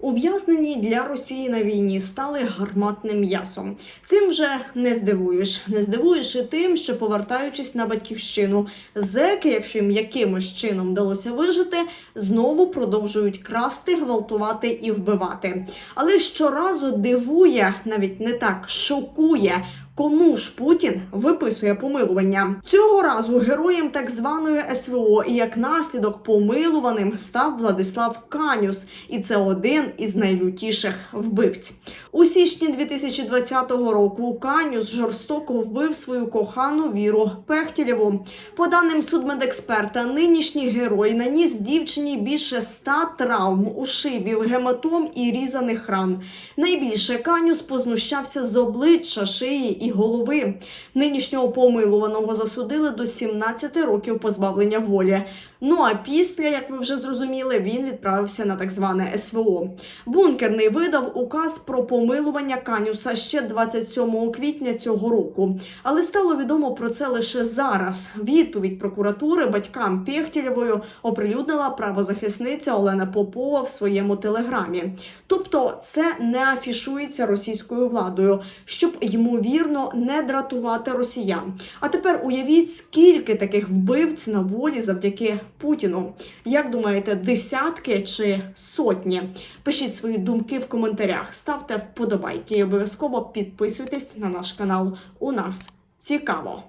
Ув'язнені для Росії на війні стали гарматним м'ясом. Цим вже не здивуєш. Не здивуєш і тим, що повертаючись на батьківщину, зеки, якщо їм якимось чином вдалося вижити, знову продовжують красти, гвалтувати і вбивати. Але щоразу дивує, навіть не так шокує. Кому ж Путін виписує помилування цього разу героєм так званої СВО і як наслідок помилуваним став Владислав Канюс, і це один із найлютіших вбивць. У січні 2020 року Канюс жорстоко вбив свою кохану Віру Пехтілєву. По даним судмедексперта, нинішній герой наніс дівчині більше ста травм, ушибів, гематом і різаних ран. Найбільше Канюс познущався з обличчя, шиї і голови. Нинішнього помилуваного засудили до 17 років позбавлення волі. Ну а після, як ви вже зрозуміли, він відправився на так зване СВО. Бункерний видав указ про помилування Канюса ще 27 квітня цього року. Але стало відомо про це лише зараз. Відповідь прокуратури батькам Пєхтєлєвою оприлюднила правозахисниця Олена Попова в своєму телеграмі. Тобто, це не афішується російською владою, щоб ймовірно не дратувати росіян. А тепер уявіть, скільки таких вбивць на волі завдяки Путіну. Як думаєте, десятки чи сотні? Пишіть свої думки в коментарях, ставте вподобайки і обов'язково підписуйтесь на наш канал. У нас цікаво.